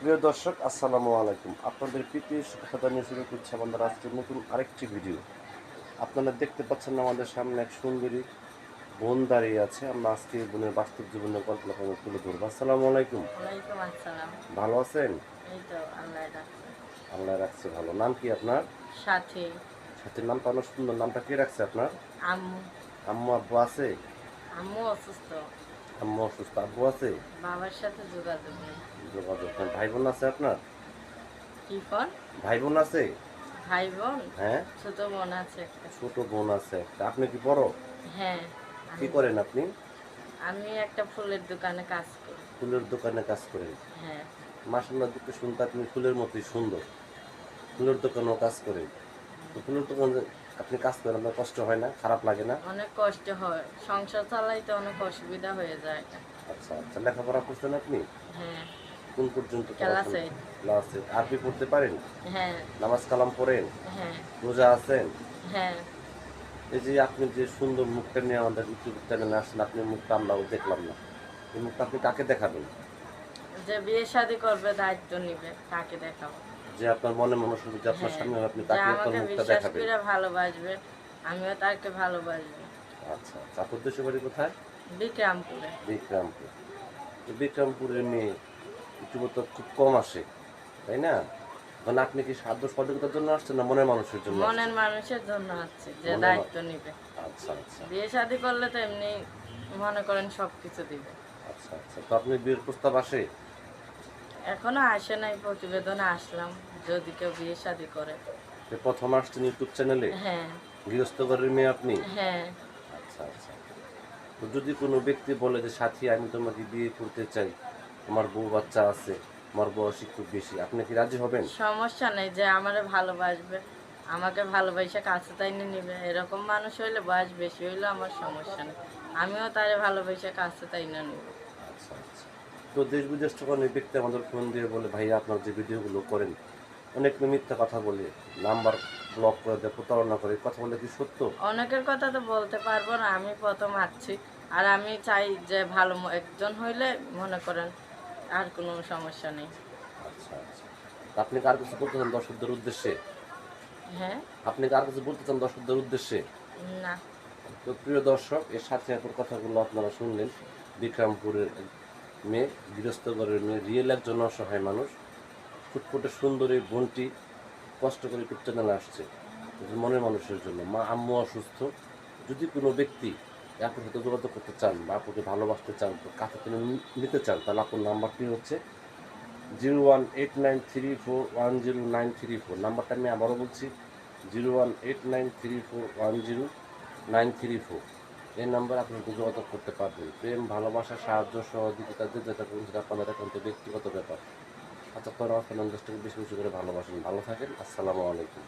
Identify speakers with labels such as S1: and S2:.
S1: প্রিয় দর্শক আসসালামু আলাইকুম। আপনাদের প্রীতির সুখতা নিয়ে শুরু করছি আমাদের আজকে নতুন আরেকটি ভিডিও আপনারা দেখতে পাচ্ছেন আমাদের সামনে এক সুন্দরী বোন দাঁড়িয়ে আছে। আমরা আজকে বোনের বাস্তব জীবনের গল্প আপনাদের তুলে ধরবো। আসসালামু আলাইকুম। ভালো আছেন?
S2: আল্লাহ রাখছে।
S1: আল্লাহ রাখছে ভালো। নাম কি আপনার?
S2: সাথে।
S1: সাথে নামটা অনেক সুন্দর। নামটা কে রাখছে আপনার?
S2: আম্মু।
S1: আম্মু আব্বু আছে?
S2: আম্মু অসুস্থ।
S1: আম্মু অসুস্থ। আব্বু আছে?
S2: বাবার সাথে যোগাযোগ নেই।
S1: যোগাযোগ নেই। ভাই বোন আছে আপনার?
S2: কি ফোন
S1: ভাই বোন আছে?
S2: ভাই বোন
S1: হ্যাঁ।
S2: ছোট বোন আছে একটা।
S1: ছোট বোন আছে একটা। আপনি কি বড়?
S2: হ্যাঁ।
S1: কি করেন আপনি?
S2: আমি একটা ফুলের দোকানে কাজ করি।
S1: ফুলের দোকানে কাজ করেন?
S2: হ্যাঁ।
S1: মাসাল্লাহ দেখতে শুনতে আপনি ফুলের মতোই সুন্দর। ফুলের দোকানেও কাজ করেন। ফুলের দোকানে আপনি কাজ করেন আপনার কষ্ট হয় না? খারাপ লাগে না?
S2: অনেক কষ্ট হয়। সংসার চালাইতে অনেক অসুবিধা হয়ে যায়।
S1: আচ্ছা আচ্ছা। লেখাপড়া করছেন আপনি?
S2: হ্যাঁ।
S1: কোন পর্যন্ত
S2: ক্লাসে।
S1: আরবি পড়তে পারেন?
S2: হ্যাঁ।
S1: নামাজ কালাম পড়েন?
S2: হ্যাঁ।
S1: রোজা আছেন?
S2: হ্যাঁ।
S1: এই যে আপনি যে সুন্দর মুখটা নিয়ে আমাদের ইউটিউব চ্যানেলে আসছেন আপনি মুখটা দেখলাম না। এই মুখটা আপনি কাকে দেখাবেন?
S2: যে বিয়ে শাদি করবে দায়িত্ব নিবে তাকে দেখাবো।
S1: যে আপনার মনে মনে আপনার সামনে আপনি
S2: যে
S1: তাকে আপনার
S2: আমাকে
S1: মুখটা
S2: বিশ্বাস
S1: দেখাবেন।
S2: করে ভালোবাসবে আমিও তাকে ভালোবাসবো।
S1: আচ্ছা আচ্ছা। আপনার দেশের বাড়ি কোথায়?
S2: বিক্রামপুরে।
S1: বিক্রমপুর। বিক্রমপুরের মেয়ে ইউটিউবে তো খুব কম আসে তাই না? মানে আপনি কি সাধ্য সঠিকতার জন্য আসছেন না মনের মানুষের জন্য
S2: মনের মানুষের জন্য আছে যে দায়িত্ব নিবে।
S1: আচ্ছা আচ্ছা।
S2: বিয়ে শাদি করলে তো এমনি মনে করেন সব কিছু দিবে।
S1: আচ্ছা আচ্ছা। তো আপনি বিয়ের প্রস্তাব আসে?
S2: এখনও আসে নাই প্রতিবেদনে আসলাম যদি কেউ বিয়ে শাদি করে।
S1: যে প্রথম আসছেন ইউটিউব চ্যানেলে?
S2: হ্যাঁ।
S1: গৃহস্থ ঘরের মেয়ে আপনি?
S2: হ্যাঁ।
S1: আচ্ছা আচ্ছা। তো যদি কোনো ব্যক্তি বলে যে সাথী আমি তোমাকে বিয়ে করতে চাই। আমার বউ বাচ্চা আছে আমার বয়স একটু বেশি আপনি কি রাজি হবেন?
S2: সমস্যা নেই যে আমারে ভালোবাসবে আমাকে ভালোবাসে কাছে তাই নিবে এরকম মানুষ হইলে বয়স বেশি হইলে আমার সমস্যা নেই আমিও তারে ভালোবাসে কাছে তাই না নিব।
S1: আচ্ছা আচ্ছা। তো দেশ বিদেশ থেকে অনেক ব্যক্তি আমাদের ফোন দিয়ে বলে ভাই আপনার যে ভিডিওগুলো করেন অনেক মিথ্যা কথা বলে নাম্বার ব্লক করে দেয় প্রতারণা করে কথা বলে কি সত্য?
S2: অনেকের কথা তো বলতে পারব না আমি প্রথম আসছি আর আমি চাই যে ভালো একজন হইলে মনে করেন আর কোনো সমস্যা নেই।
S1: আচ্ছা আচ্ছা। আপনি কার কিছু বলতে চান দর্শকদের উদ্দেশ্যে?
S2: হ্যাঁ?
S1: আপনি কার কিছু বলতে চান দর্শকদের উদ্দেশ্যে?
S2: না।
S1: তো প্রিয় দর্শক এর সাথে এখন কথাগুলো আপনারা শুনলেন। বিক্রমপুরের মেয়ে গৃহস্থ ঘরের মেয়ে রিয়েল একজন অসহায় মানুষ। ফুটফুটে সুন্দর এই বোনটি কষ্ট করে চ্যানেলে আসছে। মনের মানুষের জন্য। মা আম্মু অসুস্থ। যদি কোনো ব্যক্তি আপুর সাথে যোগাযোগ করতে চান বা আপুকে ভালোবাসতে চান, কাছে তিনি নিতে চান, তাহলে আপনার নাম্বারটি হচ্ছে zero one eight nine three four one zero nine three four. নাম্বারটা আমি আবারও বলছি, zero one eight nine three four one zero nine three four. এই নাম্বার আপনি যোগাযোগ করতে পারবেন। প্রেম, ভালোবাসা, সাহায্য, সহযোগিতা যে যেটা করুন সেটা আপনাদের একান্ত ব্যক্তিগত ব্যাপার। আচ্ছা আপনারা ফেনান্দাসটাকে বেশি বেশি করে ভালোবাসেন। ভালো থাকেন, আসসালামু আলাইকুম।